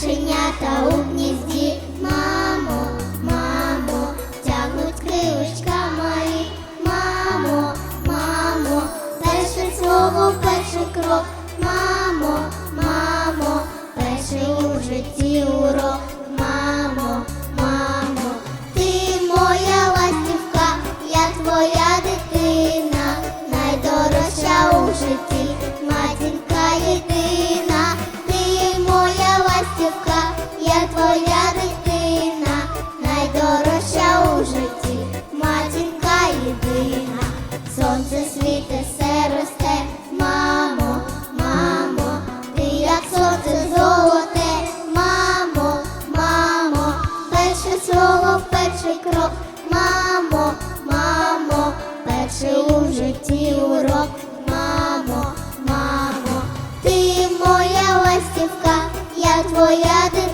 谁呀？сонце світе, все мамо, мамо, ти як сонце золоте, мамо, мамо, перше слово, перший крок, мамо, мамо, перший у житті урок, мамо, мамо, ти моя ластівка, я твоя дитина.